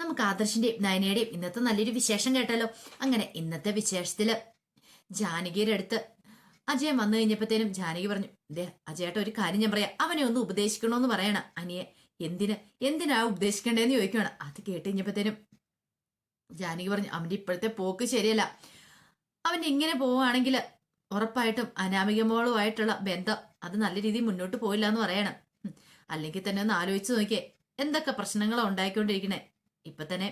നമുക്ക് ആദർശിന്റെയും നയനയുടെയും ഇന്നത്തെ നല്ലൊരു വിശേഷം കേട്ടല്ലോ. അങ്ങനെ ഇന്നത്തെ വിശേഷത്തിൽ ജാനകിയുടെ അടുത്ത് അജയൻ വന്നു കഴിഞ്ഞപ്പോഴത്തേനും ജാനകി പറഞ്ഞു ദേ അജയേട്ട ഒരു കാര്യം ഞാൻ പറയാം. അവനെ ഒന്ന് ഉപദേശിക്കണോന്ന് പറയണ. അനിയെ എന്തിന് എന്തിനാ ഉപദേശിക്കണ്ടേന്ന് ചോദിക്കുകയാണ് അത് കേട്ട് കഴിഞ്ഞപ്പോഴത്തേനും ജാനകി പറഞ്ഞു അവന്റെ ഇപ്പോഴത്തെ പോക്ക് ശരിയല്ല. അവൻ ഇങ്ങനെ പോവുകയാണെങ്കിൽ ഉറപ്പായിട്ടും അനാമികമോളുമായിട്ടുള്ള ബന്ധം അത് നല്ല രീതിയിൽ മുന്നോട്ട് പോയില്ല എന്ന് പറയണം അല്ലെങ്കിൽ തന്നെ ഒന്ന് ആലോചിച്ച് നോക്കിയേ. എന്തൊക്കെ പ്രശ്നങ്ങളാണ് ഉണ്ടായിക്കൊണ്ടിരിക്കണേ? ഇപ്പൊ തന്നെ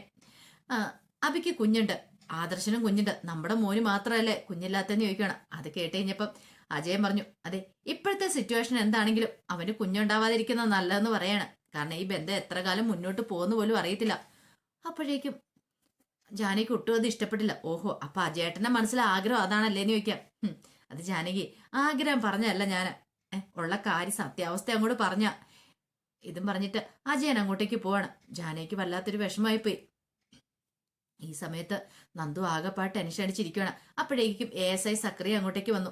അബിക്ക് കുഞ്ഞുണ്ട്. ആദർശനും കുഞ്ഞുണ്ട്. നമ്മുടെ മോന് മാത്രമല്ലേ കുഞ്ഞില്ലാത്തെന്ന് ചോദിക്കണം അത് കേട്ട് കഴിഞ്ഞപ്പം അജയൻ പറഞ്ഞു അതെ ഇപ്പോഴത്തെ സിറ്റുവേഷൻ എന്താണെങ്കിലും അവന് കുഞ്ഞുണ്ടാവാതിരിക്കുന്നത് നല്ലതെന്ന് പറയാണ്. കാരണം ഈ ബന്ധം എത്ര കാലം മുന്നോട്ട് പോകുന്ന പോലും അറിയത്തില്ല. അപ്പോഴേക്കും ജാനകി ഒട്ടും അത് ഇഷ്ടപ്പെട്ടില്ല. ഓഹോ അപ്പൊ അജയേട്ടന്റെ മനസ്സിൽ ആഗ്രഹം അതാണല്ലേ എന്ന് ചോദിക്കാം. അത് ജാനകി ആഗ്രഹം പറഞ്ഞല്ല ഞാൻ ഉള്ള കാര്യം സത്യാവസ്ഥ അങ്ങോട്ട് പറഞ്ഞ ഇതും പറഞ്ഞിട്ട് അജയൻ അങ്ങോട്ടേക്ക് പോവാണ്. ജാനയ്ക്ക് വല്ലാത്തൊരു വിഷമായി പോയി ഈ സമയത്ത് നന്ദു ആകെപ്പാട് ടെൻഷൻ അടിച്ചിരിക്കുകയാണ് അപ്പോഴേക്കും എ എസ് ഐ സക്രിയ അങ്ങോട്ടേക്ക് വന്നു.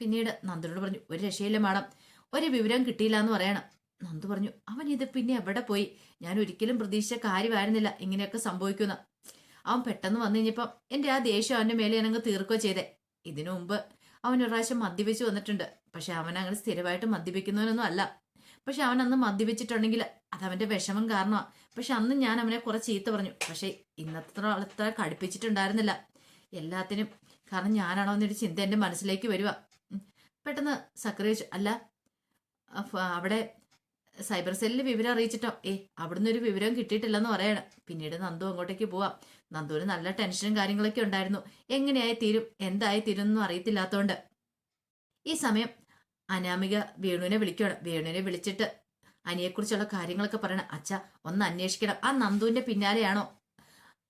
പിന്നീട് നന്ദുനോട് പറഞ്ഞു ഒരു രക്ഷയില്ല മാഡം. ഒരു വിവരം കിട്ടിയില്ല എന്ന് പറയണം. നന്ദു പറഞ്ഞു അവൻ ഇത് പിന്നെ എവിടെ പോയി? ഞാൻ ഒരിക്കലും പ്രതീക്ഷിച്ച കാര്യമായിരുന്നില്ല ഇങ്ങനെയൊക്കെ സംഭവിക്കുന്ന അവൻ പെട്ടെന്ന് വന്നു കഴിഞ്ഞപ്പം എന്റെ ആ ദേഷ്യം അവന്റെ മേലെ ഞാനങ്ങ് തീർക്കുകയോ ചെയ്തേ. ഇതിനു മുമ്പ് അവൻ ഒരു പ്രാവശ്യം മദ്യപിച്ച് വന്നിട്ടുണ്ട്. പക്ഷെ അവൻ അങ്ങനെ സ്ഥിരമായിട്ട് മദ്യപിക്കുന്നവനൊന്നും അല്ല. പക്ഷെ അവൻ അന്ന് മദ്യപിച്ചിട്ടുണ്ടെങ്കിൽ അത് അവന്റെ വിഷമം കാരണമാണ് പക്ഷെ അന്ന് ഞാൻ അവനെ കുറെ ചീത്ത പറഞ്ഞു. പക്ഷെ ഇന്നത്തെ അത്ര കടുപ്പിച്ചിട്ടുണ്ടായിരുന്നില്ല. എല്ലാത്തിനും കാരണം ഞാനാണോ എന്നൊരു ചിന്ത എന്റെ മനസ്സിലേക്ക് വരുവാ. പെട്ടെന്ന് സക്രിയ അല്ല അവിടെ സൈബർ സെല്ലിൽ വിവരം അറിയിച്ചിട്ടോ? ഏ അവിടുന്ന് ഒരു വിവരം കിട്ടിയിട്ടില്ലെന്ന് പറയണം. പിന്നീട് നന്ദു അങ്ങോട്ടേക്ക് പോവാം. നന്ദുവിന് നല്ല ടെൻഷനും കാര്യങ്ങളൊക്കെ ഉണ്ടായിരുന്നു. എങ്ങനെയായി തീരും? എന്തായി തീരും എന്നും അറിയത്തില്ലാത്തോണ്ട്. ഈ സമയം അനാമിക വേണുവിനെ വിളിക്കണം. വേണുവിനെ വിളിച്ചിട്ട് അനിയെക്കുറിച്ചുള്ള കാര്യങ്ങളൊക്കെ പറയണം. അച്ഛ ഒന്ന് അന്വേഷിക്കണം. ആ നന്ദുവിന്റെ പിന്നാലെയാണോ?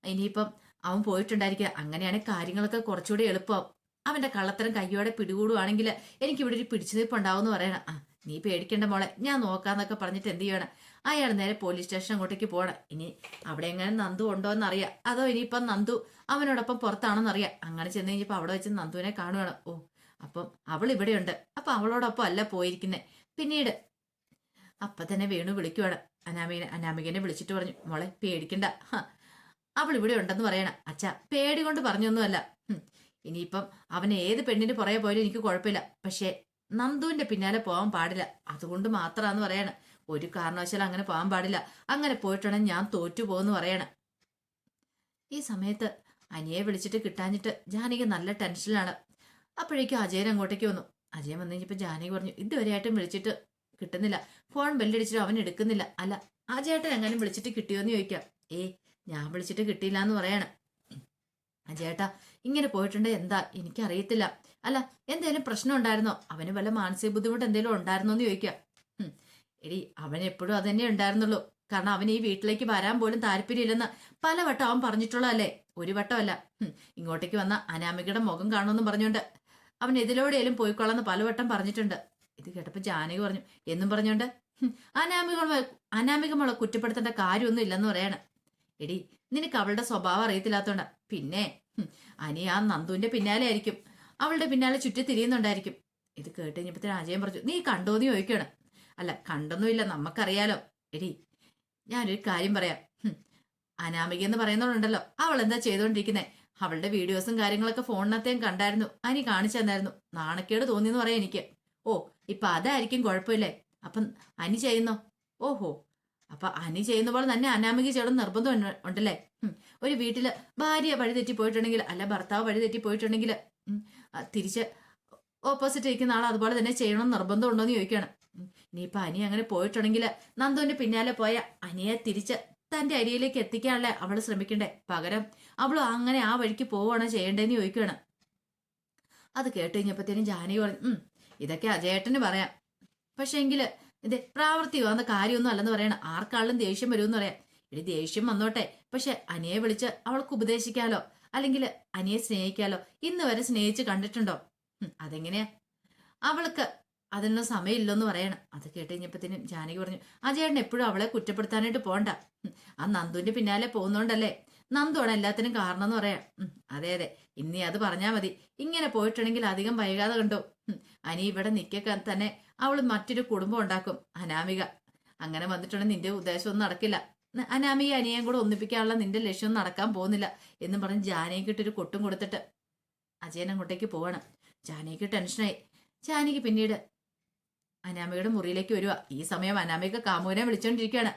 ഇനിയിപ്പം അവൻ പോയിട്ടുണ്ടായിരിക്കുക അങ്ങനെയാണെങ്കിൽ കാര്യങ്ങളൊക്കെ കുറച്ചുകൂടി എളുപ്പം. അവന്റെ കള്ളത്തരം കയ്യോടെ പിടികൂടുവാണെങ്കിൽ എനിക്ക് ഇവിടെ ഒരു പിടിച്ചുനിൽപ്പ് ഉണ്ടാവും എന്ന് പറയണം. ആ നീ പേടിക്കേണ്ട മോളെ. ഞാൻ നോക്കാന്നൊക്കെ പറഞ്ഞിട്ട് എന്ത് ചെയ്യണം? അയാൾ നേരെ പോലീസ് സ്റ്റേഷൻ അങ്ങോട്ടേക്ക് പോകണം ഇനി അവിടെ എങ്ങനെ നന്ദു ഉണ്ടോ എന്നറിയാം അതോ ഇനിയിപ്പം നന്ദു അവനോടൊപ്പം പുറത്താണോ എന്നറിയാം അങ്ങനെ ചെന്ന് കഴിഞ്ഞപ്പോൾ അവിടെ വെച്ച് നന്ദുവിനെ കാണുകയാണ് ഓ അപ്പം അവൾ ഇവിടെയുണ്ട് അപ്പൊ അവളോടൊപ്പം അല്ല പോയിരിക്കുന്നേ. പിന്നീട് അപ്പൊ തന്നെ വേണു വിളിക്കുവാണ്. അനാമികനെ അനാമികനെ വിളിച്ചിട്ട് പറഞ്ഞു മോളെ പേടിക്കണ്ട. അവൾ ഇവിടെ ഉണ്ടെന്ന് പറയണം. അച്ഛ പേടി കൊണ്ട് പറഞ്ഞൊന്നുമല്ല. ഇനിയിപ്പം അവൻ ഏത് പെണ്ണിന് പുറകെ പോയാലും എനിക്ക് കുഴപ്പമില്ല. പക്ഷേ നന്ദുവിന്റെ പിന്നാലെ പോകാൻ പാടില്ല. അതുകൊണ്ട് മാത്രാന്ന് പറയണം. ഒരു കാരണവശാലും അങ്ങനെ പോകാൻ പാടില്ല. അങ്ങനെ പോയിട്ടുണ്ടെങ്കിൽ ഞാൻ തോറ്റു പോകുന്നു പറയണം. ഈ സമയത്ത് അനിയെ വിളിച്ചിട്ട് കിട്ടാഞ്ഞിട്ട് ജാനകി നല്ല ടെൻഷനിലാണ്. അപ്പോഴേക്കും അജയൻ അങ്ങോട്ടേക്ക് വന്നു. അജയൻ വന്നു കഴിഞ്ഞപ്പോൾ ജാനകി പറഞ്ഞു ഇതുവരെയായിട്ടും വിളിച്ചിട്ട് കിട്ടുന്നില്ല. ഫോൺ ബെല്ലടിച്ചിട്ട് അവൻ എടുക്കുന്നില്ല. അല്ല അജയേട്ടൻ എങ്ങാനും വിളിച്ചിട്ട് കിട്ടിയോന്ന് ചോദിക്കാം. ഏ ഞാൻ വിളിച്ചിട്ട് കിട്ടിയില്ല എന്ന് പറയണം. അജയേട്ടാ ഇങ്ങനെ പോയിട്ടുണ്ട്. എന്താ? എനിക്കറിയത്തില്ല. അല്ല എന്തേലും പ്രശ്നം ഉണ്ടായിരുന്നോ? അവന് വല്ല മാനസിക ബുദ്ധിമുട്ട് എന്തെങ്കിലും ഉണ്ടായിരുന്നോ എന്ന് ചോദിക്കാം. എടി അവൻ എപ്പോഴും അതന്നെ ഉണ്ടായിരുന്നുള്ളൂ. കാരണം അവൻ ഈ വീട്ടിലേക്ക് വരാൻ പോലും താല്പര്യമില്ലെന്ന് പലവട്ടം അവൻ പറഞ്ഞിട്ടുള്ളതല്ലേ? ഒരു വട്ടമല്ല. ഇങ്ങോട്ടേക്ക് വന്ന അനാമികയുടെ മുഖം കാണുമെന്ന് പറഞ്ഞുകൊണ്ട് അവൻ എതിലോടെയും പോയിക്കൊള്ളാന്ന് പലവട്ടം പറഞ്ഞിട്ടുണ്ട്. ഇത് കേട്ടപ്പോ ജാനകി പറഞ്ഞു എന്നും പറഞ്ഞോണ്ട്? ഹും, അനാമിക അനാമികമുള്ള കുറ്റപ്പെടുത്തേണ്ട കാര്യമൊന്നും ഇല്ലെന്ന് പറയാണ്. എടി നിനക്ക് അവളുടെ സ്വഭാവം അറിയത്തില്ലാത്തോണ്ട. പിന്നെ അനി ആ നന്ദുവിന്റെ പിന്നാലെ ആയിരിക്കും. അവളുടെ പിന്നാലെ ചുറ്റി തിരിയുന്നുണ്ടായിരിക്കും. ഇത് കേട്ട് കഴിഞ്ഞപ്പത്തിന് അജയൻ പറഞ്ഞു നീ കണ്ടോന്ന് ചോദിക്കുകയാണ് അല്ല കണ്ടൊന്നുമില്ല നമുക്കറിയാലോ എടി ഞാനൊരു കാര്യം പറയാം. അനാമിക എന്ന് പറയുന്നവളുണ്ടല്ലോ. അവൾ എന്താ ചെയ്തോണ്ടിരിക്കുന്നേ? അവളുടെ വീഡിയോസും കാര്യങ്ങളൊക്കെ ഫോണിനകത്തേം കണ്ടായിരുന്നു. അനി കാണിച്ചു തന്നായിരുന്നു. നാണക്കേട് തോന്നിയെന്ന് പറയാം എനിക്ക്. ഓ ഇപ്പൊ അതായിരിക്കും കുഴപ്പമില്ലേ? അപ്പം അനി ചെയ്യുന്നോ? ഓഹോ. അപ്പൊ അനി ചെയ്യുന്ന പോലെ തന്നെ അനാമിക ചെയ്യണം നിർബന്ധം ഉണ്ടല്ലേ? ഒരു വീട്ടിൽ ഭാര്യ വഴിതെറ്റി പോയിട്ടുണ്ടെങ്കിൽ അല്ല ഭർത്താവ് വഴിതെറ്റി പോയിട്ടുണ്ടെങ്കിൽ തിരിച്ച് ഓപ്പോസിറ്റ് ഇരിക്കുന്ന ആൾ അതുപോലെ തന്നെ ചെയ്യണം നിർബന്ധം ഉണ്ടോ എന്ന് ചോദിക്കുകയാണ് ഇനിയിപ്പൊ അനി അങ്ങനെ പോയിട്ടുണ്ടെങ്കിൽ നന്ദുവിന്റെ പിന്നാലെ പോയ അനിയെ തിരിച്ച് തന്റെ അരിയിലേക്ക് എത്തിക്കാനല്ലേ അവൾ ശ്രമിക്കണ്ടേ? പകരം അവൾ അങ്ങനെ ആ വഴിക്ക് പോവാണോ ചെയ്യേണ്ടതെന്ന് ചോദിക്കുകയാണ്. അത് കേട്ട് കഴിഞ്ഞപ്പോഴത്തേനും ജാനകി പറഞ്ഞു ഉം ഇതൊക്കെ അജയേട്ടന് പറയാം. പക്ഷെ എങ്കിൽ ഇത് പ്രാവർത്തികമാകുന്ന കാര്യമൊന്നും അല്ലെന്ന് പറയണം. ആർക്കാളും ദേഷ്യം വരുമെന്ന് പറയാം. ഇനി ദേഷ്യം വന്നോട്ടെ. പക്ഷെ അനിയെ വിളിച്ച് അവൾക്ക് ഉപദേശിക്കാലോ അല്ലെങ്കിൽ അനിയെ സ്നേഹിക്കാലോ ഇന്ന് വരെ സ്നേഹിച്ച് കണ്ടിട്ടുണ്ടോ? അതെങ്ങനെയാ? അവൾക്ക് അതിനൊന്നും സമയമില്ലെന്ന് പറയണം. അത് കേട്ട് കഴിഞ്ഞപ്പോഴത്തേനും ജാനകി പറഞ്ഞു ആ ചേട്ടൻ എപ്പോഴും അവളെ കുറ്റപ്പെടുത്താനായിട്ട് പോണ്ട. ആ നന്ദുവിന്റെ പിന്നാലെ പോകുന്നോണ്ടല്ലേ? നന്ദുവാണ് എല്ലാത്തിനും കാരണം എന്ന് പറയാം. അതെ അതെ. ഇനി അത് പറഞ്ഞാ മതി. ഇങ്ങനെ പോയിട്ടുണ്ടെങ്കിൽ അധികം വൈകാതെ കണ്ടോ? അനി ഇവിടെ നിൽക്കാൻ തന്നെ അവൾ മറ്റൊരു കുടുംബം ഉണ്ടാക്കും അനാമിക. അങ്ങനെ വന്നിട്ടുണ്ടെങ്കിൽ നിന്റെ ഉദ്ദേശമൊന്നും നടക്കില്ല. അനാമിക അനിയൻ കൂടെ ഒന്നിപ്പിക്കാനുള്ള നിന്റെ ലക്ഷ്യം നടക്കാൻ പോകുന്നില്ല എന്ന് പറഞ്ഞ് ജാനകിട്ടൊരു കൊട്ടും കൊടുത്തിട്ട് അജയൻ അങ്ങോട്ടേക്ക് പോവണം. ജാനകിക്ക് ടെൻഷനായി. ജാനകി പിന്നീട് അനാമികയുടെ മുറിയിലേക്ക് വരിക ഈ സമയം അനാമിക കാമുവിനെ വിളിച്ചോണ്ടിരിക്കുകയാണ്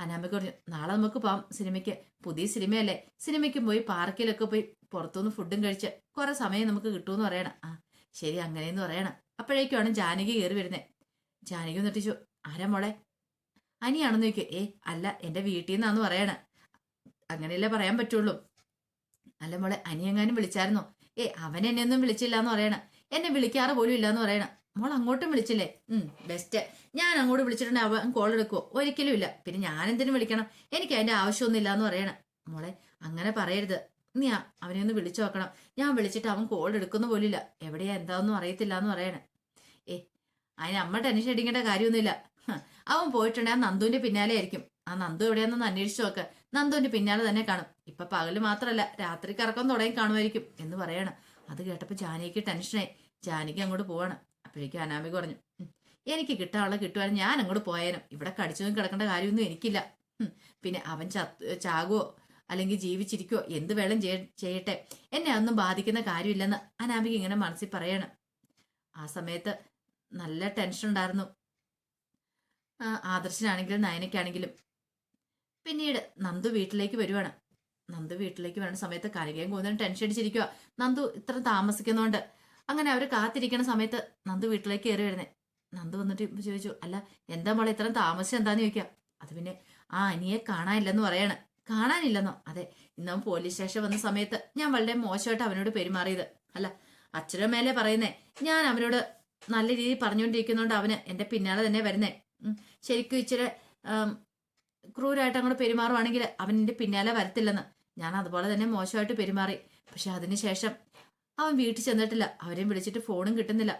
അനാമിക പറഞ്ഞു നാളെ നമുക്ക് പോവാം സിനിമയ്ക്ക്. പുതിയ സിനിമയല്ലേ. സിനിമയ്ക്ക് പോയി പാർക്കിലൊക്കെ പോയി പുറത്തുനിന്ന് ഫുഡും കഴിച്ച് കുറെ സമയം നമുക്ക് കിട്ടുമെന്ന് പറയണം. ആ ശരി അങ്ങനെയെന്ന് പറയണം. അപ്പോഴേക്കുമാണ് ജാനകി കയറി വരുന്നത് ജാനകി എന്നിട്ടിച്ചു ആരാ മോളെ? അനിയാണെന്ന് ചോദിക്കും. ഏ അല്ല എന്റെ വീട്ടിൽ നിന്നാന്ന് പറയണ. അങ്ങനെയല്ലേ പറയാൻ പറ്റുള്ളൂ. അല്ല മോളെ അനിയെങ്ങാനും വിളിച്ചായിരുന്നോ? ഏ അവൻ എന്നെ ഒന്നും വിളിച്ചില്ല എന്ന് പറയണ. എന്നെ വിളിക്കാറ് പോലും ഇല്ല എന്ന് പറയണ. മോൾ അങ്ങോട്ടും വിളിച്ചില്ലേ? ഉം ബെസ്റ്റ് ഞാൻ അങ്ങോട്ട് വിളിച്ചിട്ടുണ്ടെങ്കിൽ അവൻ കോൾ എടുക്കുമോ ഒരിക്കലും ഇല്ല. പിന്നെ ഞാൻ എന്തിനും വിളിക്കണം? എനിക്ക് അതിന്റെ ആവശ്യമൊന്നുമില്ല എന്ന് പറയണം. മോളെ അങ്ങനെ പറയരുത്. നീ അവനെ ഒന്ന് വിളിച്ചു നോക്കണം. ഞാൻ വിളിച്ചിട്ട് അവൻ കോൾ എടുക്കുന്ന പോലില്ല എവിടെയാ എന്താണെന്നും അറിയത്തില്ല എന്ന് പറയണേ. ഏ അതിന് അമ്മ ടെൻഷൻ അടിക്കേണ്ട കാര്യമൊന്നുമില്ല. അവൻ പോയിട്ടുണ്ടെങ്കിൽ ആ നന്ദുവിന്റെ പിന്നാലെ ആയിരിക്കും. ആ നന്ദു എവിടെയാണെന്ന് അന്വേഷിച്ചു നോക്ക്. നന്ദുവിന്റെ പിന്നാലെ തന്നെ കാണും. ഇപ്പൊ പകൽ മാത്രമല്ല രാത്രി കറക്കം തുടങ്ങി കാണുമായിരിക്കും എന്ന് പറയണം. അത് കേട്ടപ്പോ ജാനകിക്ക് ടെൻഷനായി ജാനകി അങ്ങോട്ട് പോവാണ്. അപ്പോഴേക്കും അനാമിക പറഞ്ഞു എനിക്ക് കിട്ടാനുള്ള കിട്ടുവാനും ഞാൻ അങ്ങോട്ട് പോയാനും. ഇവിടെ കടിച്ചതും കിടക്കേണ്ട കാര്യമൊന്നും എനിക്കില്ല. പിന്നെ അവൻ ചത്ത് ചാകുവോ അല്ലെങ്കിൽ ജീവിച്ചിരിക്കുവോ? എന്ത് വേണം ചെയ്യട്ടെ? എന്നെ ഒന്നും ബാധിക്കുന്ന കാര്യമില്ലെന്ന് അനാമിക ഇങ്ങനെ മനസ്സിൽ പറയണം. ആ സമയത്ത് നല്ല ടെൻഷൻ ഉണ്ടായിരുന്നു. ആദർശനാണെങ്കിലും നയനയ്ക്കാണെങ്കിലും. പിന്നീട് നന്ദു വീട്ടിലേക്ക് വരുവാണ്. നന്ദു വീട്ടിലേക്ക് വരുന്ന സമയത്ത് കനകയും കൂടുതലും ടെൻഷൻ അടിച്ചിരിക്കുക നന്ദു ഇത്ര താമസിക്കുന്നോണ്ട് അങ്ങനെ അവർ കാത്തിരിക്കുന്ന സമയത്ത് നന്ദു വീട്ടിലേക്ക് കയറി വരുന്നേ. നന്ദു വന്നിട്ട് ചോദിച്ചു അല്ല എന്താ മോളെ ഇത്രയും താമസിച്ച് എന്താന്ന് ചോദിക്കാം? അത് പിന്നെ ആ അനിയെ കാണാനില്ലെന്ന് പറയാണ്. കാണാനില്ലെന്നോ? അതെ ഇന്നവൻ പോലീസ് സ്റ്റേഷൻ വന്ന സമയത്ത് ഞാൻ വളരെ മോശമായിട്ട് അവനോട് പെരുമാറിയത്. അല്ല അച്ഛനും മേലെ പറയുന്നേ? ഞാൻ അവനോട് നല്ല രീതിയിൽ പറഞ്ഞുകൊണ്ടിരിക്കുന്നോണ്ട് അവന് എന്റെ പിന്നാലെ തന്നെ വരുന്നേ. ശരിക്കും ഇച്ചിരി ക്രൂരായിട്ട് അങ്ങോട്ട് പെരുമാറുവാണെങ്കിൽ അവൻ എന്റെ പിന്നാലെ വരത്തില്ലെന്ന്. ഞാൻ അതുപോലെ തന്നെ മോശമായിട്ട് പെരുമാറി. പക്ഷെ അതിനുശേഷം അവൻ വീട്ടിൽ ചെന്നിട്ടില്ല. അവരെയും വിളിച്ചിട്ട് ഫോണും കിട്ടുന്നില്ല.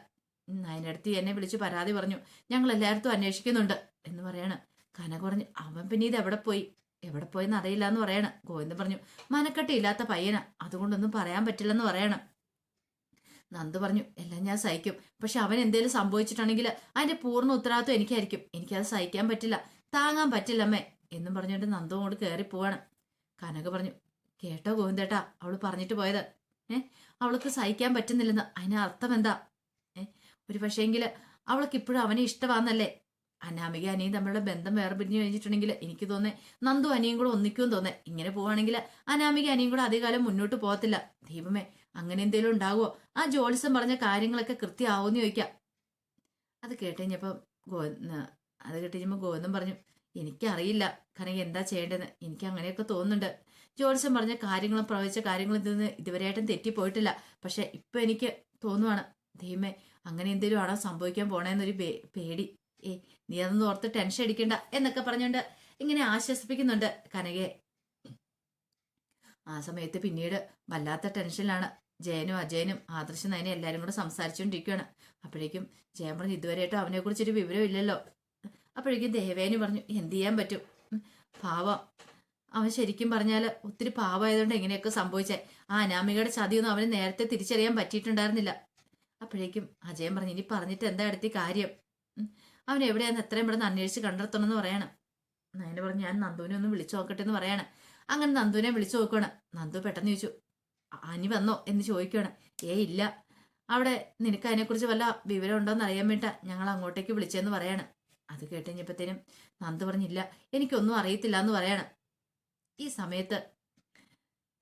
അതിനടുത്ത് എന്നെ വിളിച്ച് പരാതി പറഞ്ഞു. ഞങ്ങൾ എല്ലായിടത്തും അന്വേഷിക്കുന്നുണ്ട് എന്ന് പറയാണ്. കനക പറഞ്ഞു അവൻ പിന്നെ ഇത് എവിടെ പോയി? എവിടെ പോയെന്ന് അറിയില്ല എന്ന് പറയണം. ഗോവിന്ദൻ പറഞ്ഞു മനക്കെട്ടില്ലാത്ത പയ്യനാ. അതുകൊണ്ടൊന്നും പറയാൻ പറ്റില്ലെന്ന് പറയണം. നന്ദു പറഞ്ഞു എല്ലാം ഞാൻ സഹിക്കും. പക്ഷെ അവൻ എന്തേലും സംഭവിച്ചിട്ടുണ്ടെങ്കിൽ അതിന്റെ പൂർണ ഉത്തരവാദിത്വം എനിക്കായിരിക്കും. എനിക്കത് സഹിക്കാൻ പറ്റില്ല. താങ്ങാൻ പറ്റില്ലമ്മേ എന്നും പറഞ്ഞുകൊണ്ട് നന്ദു അങ്ങോട്ട് കയറി പോവാണ് കനക പറഞ്ഞു കേട്ടോ ഗോവിന്ദേട്ടാ അവൾ പറഞ്ഞിട്ട് പോയത്. ഏ? അവൾക്ക് സഹിക്കാൻ പറ്റുന്നില്ലെന്ന് അതിന് അർത്ഥം എന്താ? ഏഹ് ഒരു പക്ഷേങ്കിൽ അവൾക്ക് ഇപ്പോഴും അവനെ ഇഷ്ടമാണെന്നല്ലേ അനാമിക അനിയും തമ്മിലുള്ള ബന്ധം വേറെ പിരിഞ്ഞു കഴിഞ്ഞിട്ടുണ്ടെങ്കിൽ എനിക്ക് തോന്നേ നന്ദു അനിയും കൂടെ ഒന്നിക്കും തോന്നേ. ഇങ്ങനെ പോവാണെങ്കിൽ അനാമിക അനിയും കൂടെ അധികകാലം മുന്നോട്ട് പോകത്തില്ല. ദൈവമേ അങ്ങനെ എന്തെങ്കിലും ഉണ്ടാവുമോ ആ ജോലിസം പറഞ്ഞ കാര്യങ്ങളൊക്കെ കൃത്യമാവുമെന്ന് ചോദിക്കാം. അത് കേട്ടുകഴിഞ്ഞപ്പം ഗോ അത് കേട്ടുകഴിഞ്ഞപ്പോൾ ഗോവിന്ദം പറഞ്ഞു എനിക്കറിയില്ല. കാരണം എന്താ ചെയ്യേണ്ടതെന്ന് എനിക്ക് അങ്ങനെയൊക്കെ തോന്നുന്നുണ്ട്. ജോലിസം പറഞ്ഞ കാര്യങ്ങളും പ്രവചിച്ച കാര്യങ്ങളും ഇതൊന്നും ഇതുവരെയായിട്ടും തെറ്റിപ്പോയിട്ടില്ല. പക്ഷെ ഇപ്പൊ എനിക്ക് തോന്നുവാണ് ദൈവമേ അങ്ങനെ എന്തെങ്കിലും ആണോ സംഭവിക്കാൻ പോണേന്നൊരു പേടി. ഏ നീ അതൊന്നും ഓർത്ത് ടെൻഷൻ അടിക്കണ്ട എന്നൊക്കെ പറഞ്ഞുകൊണ്ട് ഇങ്ങനെ ആശ്വസിപ്പിക്കുന്നുണ്ട് കനകയെ. ആ സമയത്ത് പിന്നീട് വല്ലാത്ത ടെൻഷനിലാണ്. ജയനും അജയനും ആദർശ നയനും എല്ലാരും കൂടെ സംസാരിച്ചുകൊണ്ടിരിക്കുകയാണ് അപ്പോഴേക്കും ജയൻ പറഞ്ഞു ഇതുവരെയായിട്ടും അവനെ കുറിച്ചൊരു വിവരം ഇല്ലല്ലോ അപ്പോഴേക്കും ദേവേനി പറഞ്ഞു എന്ത് ചെയ്യാൻ പറ്റും? പാവം അവൻ ശരിക്കും പറഞ്ഞാൽ ഒത്തിരി പാവമായതുകൊണ്ട് എങ്ങനെയൊക്കെ സംഭവിച്ചേ? ആ അനാമികയുടെ ചതിയൊന്നും അവന് നേരത്തെ തിരിച്ചറിയാൻ പറ്റിയിട്ടുണ്ടായിരുന്നില്ല. അപ്പോഴേക്കും അജയൻ പറഞ്ഞു ഇനി പറഞ്ഞിട്ട് എന്താ എടുത്തി കാര്യം? അവൻ എവിടെയാന്ന് എത്രയും പെട്ടെന്ന് അന്വേഷിച്ച് കണ്ടെത്തണമെന്ന് പറയണം. നയന പറഞ്ഞു ഞാൻ നന്ദുവിനെ ഒന്ന് വിളിച്ചു നോക്കട്ടെ എന്ന് പറയാണ്. അങ്ങനെ നന്ദുവിനെ വിളിച്ചു നോക്കുകയാണ് നന്ദു പെട്ടെന്ന് ചോദിച്ചു "അ- അനി വന്നോ? എന്ന് ചോദിക്കുകയാണ് ഏ ഇല്ല. അവിടെ നിനക്ക് അതിനെക്കുറിച്ച് വല്ല വിവരം ഉണ്ടോ എന്ന് അറിയാൻ വേണ്ട ഞങ്ങൾ അങ്ങോട്ടേക്ക് വിളിച്ചെന്ന് പറയാണ്. അത് കേട്ട് കഴിഞ്ഞപ്പോഴത്തേനും നന്ദു പറഞ്ഞില്ല എനിക്കൊന്നും അറിയത്തില്ല എന്ന് പറയാണ്. ഈ സമയത്ത്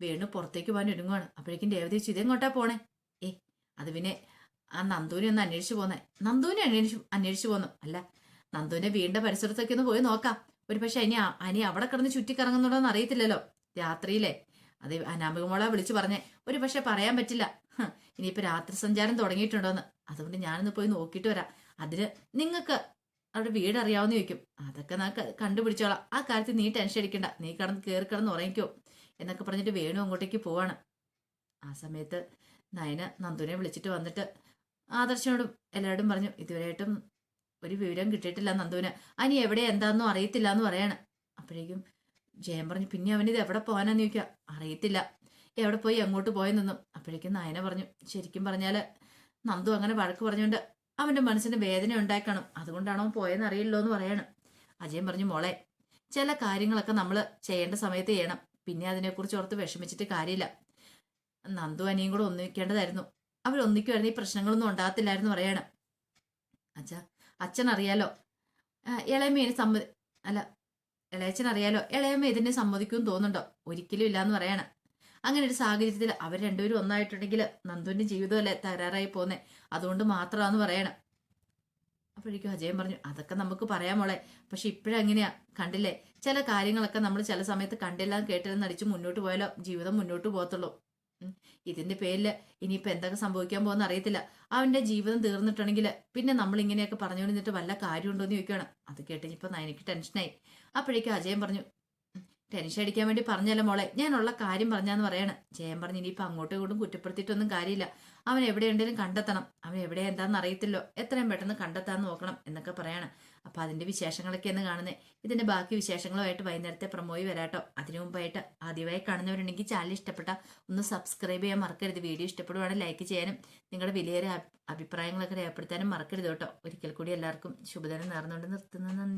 വേണു പുറത്തേക്ക് പോകാൻ ഒരുങ്ങുവാണ്. അപ്പോഴേക്കും രേവതി ചോദിച്ചു ഇതെങ്ങോട്ടാ പോണേ. ഏ അത് പിന്നെ ആ നന്ദുവിനെ ഒന്ന് അന്വേഷിച്ചു പോന്നെ. നന്ദുവിനെ അന്വേഷിച്ചു അന്വേഷിച്ചു പോന്നു. അല്ല നന്ദുവിനെ വീണ്ട പരിസരത്തൊക്കെ ഒന്ന് പോയി നോക്കാം. ഒരു പക്ഷെ അനി അനി അവിടെ കിടന്ന് ചുറ്റിക്കറങ്ങുന്നുണ്ടോന്ന് അറിയത്തില്ലല്ലോ. രാത്രിയിലെ അത് അനാമികമോള വിളിച്ചു പറഞ്ഞേ ഒരു പക്ഷെ പറയാൻ പറ്റില്ല. ഇനിയിപ്പോൾ ഇനിയിപ്പോ രാത്രി സഞ്ചാരം തുടങ്ങിയിട്ടുണ്ടോന്ന്. അതുകൊണ്ട് ഞാനൊന്ന് പോയി നോക്കിയിട്ട് വരാം. അതിന് നിങ്ങൾക്ക് അവിടെ വീട് അറിയാവുന്ന ചോദിക്കും. അതൊക്കെ നാ കണ്ടുപിടിച്ചോളാം. ആ കാര്യത്തിൽ നീ ടെൻഷൻ അടിക്കണ്ട. നീ കടന്ന് കയറി ഉറങ്ങിക്കോ എന്നൊക്കെ പറഞ്ഞിട്ട് വേണു അങ്ങോട്ടേക്ക് പോവാണ്. ആ സമയത്ത് നയന നന്ദുനെ വിളിച്ചിട്ട് വന്നിട്ട് ആദർശനോടും എല്ലാവരോടും പറഞ്ഞു ഇതുവരെയായിട്ടും ഒരു വിവരം കിട്ടിയിട്ടില്ല നന്ദുവിന്. അനി എവിടെ എന്താണെന്നും അറിയത്തില്ല എന്ന് പറയാണ്. അപ്പോഴേക്കും ജയൻ പറഞ്ഞു പിന്നെ അവനിത് എവിടെ പോകാനാന്ന് ചോദിക്കുക അറിയത്തില്ല. എവിടെ പോയി എങ്ങോട്ട് പോയെന്നൊന്നും അപ്പോഴേക്കും നയന പറഞ്ഞു ശരിക്കും പറഞ്ഞാൽ നന്ദു അങ്ങനെ വഴക്ക് പറഞ്ഞുകൊണ്ട് അവന്റെ മനസ്സിന് വേദന ഉണ്ടാക്കണം. അതുകൊണ്ടാണോ പോയെന്ന് അറിയില്ലോ എന്ന് പറയാണ്. അജയൻ പറഞ്ഞു മോളെ ചില കാര്യങ്ങളൊക്കെ നമ്മൾ ചെയ്യേണ്ട സമയത്ത് ചെയ്യണം. പിന്നെ അതിനെക്കുറിച്ച് ഓർത്ത് വിഷമിച്ചിട്ട് കാര്യമില്ല. നന്ദു അനിയും കൂടെ ഒന്നിക്കേണ്ടതായിരുന്നു. അവരൊന്നിക്കുമായിരുന്നു ഈ പ്രശ്നങ്ങളൊന്നും ഉണ്ടാകത്തില്ലായിരുന്നു പറയണം. അച്ഛാ അച്ഛൻ അറിയാലോ. ഇളയമ്മ ഇളയമ്മേനെ സമ്മതി അല്ല ഇളയച്ചൻ അറിയാലോ ഇളയമ്മ ഇതിനെ സമ്മതിക്കുമെന്ന് തോന്നുന്നുണ്ടോ? ഒരിക്കലും ഇല്ലാന്ന് പറയണം. അങ്ങനെ ഒരു സാഹചര്യത്തിൽ അവർ രണ്ടുപേരും ഒന്നായിട്ടുണ്ടെങ്കിൽ നന്ദുവിന്റെ ജീവിതമല്ലേ തകരാറായി പോന്നെ. അതുകൊണ്ട് മാത്രമാണെന്ന് പറയണം. അപ്പോഴേക്കും അജയൻ പറഞ്ഞു അതൊക്കെ നമുക്ക് പറയാം മോളെ. പക്ഷെ ഇപ്പോഴെങ്ങനെയാ? കണ്ടില്ലേ? ചില കാര്യങ്ങളൊക്കെ നമ്മൾ ചില സമയത്ത് കണ്ടില്ല കേട്ടില്ലെന്ന് അടിച്ച് മുന്നോട്ട് പോയാലോ? ജീവിതം മുന്നോട്ട് പോകത്തുള്ളൂ. ഇതിന്റെ പേരിൽ ഇനിയിപ്പോ എന്തൊക്കെ സംഭവിക്കാൻ പോകുന്ന അറിയത്തില്ല. അവന്റെ ജീവിതം തീർന്നിട്ടുണ്ടെങ്കിൽ പിന്നെ നമ്മൾ ഇങ്ങനെയൊക്കെ പറഞ്ഞുകൊണ്ടിരുന്നിട്ട് വല്ല കാര്യമുണ്ടോ എന്ന് ചോദിക്കുകയാണ് അത് കേട്ട് ഇപ്പൊ എനിക്ക് ടെൻഷനായി. അപ്പോഴേക്കും അജയൻ പറഞ്ഞു ടെൻഷൻ അടിക്കാൻ വേണ്ടി പറഞ്ഞല്ലോ മോളെ. ഞാനുള്ള കാര്യം പറഞ്ഞാന്ന് പറയാണ്. ജയൻ പറഞ്ഞു ഇനിയിപ്പോ അങ്ങോട്ടും ഇങ്ങോട്ടും കുറ്റപ്പെടുത്തിയിട്ടൊന്നും കാര്യമില്ല. അവൻ എവിടെയുണ്ടെങ്കിലും കണ്ടെത്തണം. അവൻ എവിടെ എന്താണെന്ന് അറിയത്തില്ലോ. എത്രയും പെട്ടെന്ന് കണ്ടെത്താൻ നോക്കണം എന്നൊക്കെ പറയാണ്. അപ്പൊ അതിന്റെ വിശേഷങ്ങളൊക്കെയാണ് കാണുന്നത് ഇതിന്റെ ബാക്കി വിശേഷങ്ങളുമായിട്ട് വൈകുന്നേരത്തെ പ്രമോയി വരാട്ടോ. അതിനു മുമ്പായിട്ട് ആദ്യമായി കാണുന്നവരുണ്ടെങ്കിൽ ചാനൽ ഇഷ്ടപ്പെട്ട ഒന്ന് സബ്സ്ക്രൈബ് ചെയ്യാൻ മറക്കരുത്. വീഡിയോ ഇഷ്ടപ്പെടുവാണെങ്കിൽ ലൈക്ക് ചെയ്യാനും നിങ്ങളുടെ വിലയേറെ അഭി- അഭിപ്രായങ്ങളൊക്കെ രേഖപ്പെടുത്താനും മറക്കരുത് കേട്ടോ. ഒരിക്കൽ കൂടി എല്ലാവർക്കും ശുഭദിനം നേർന്നുകൊണ്ട് നിർത്തുന്നു. നന്ദി.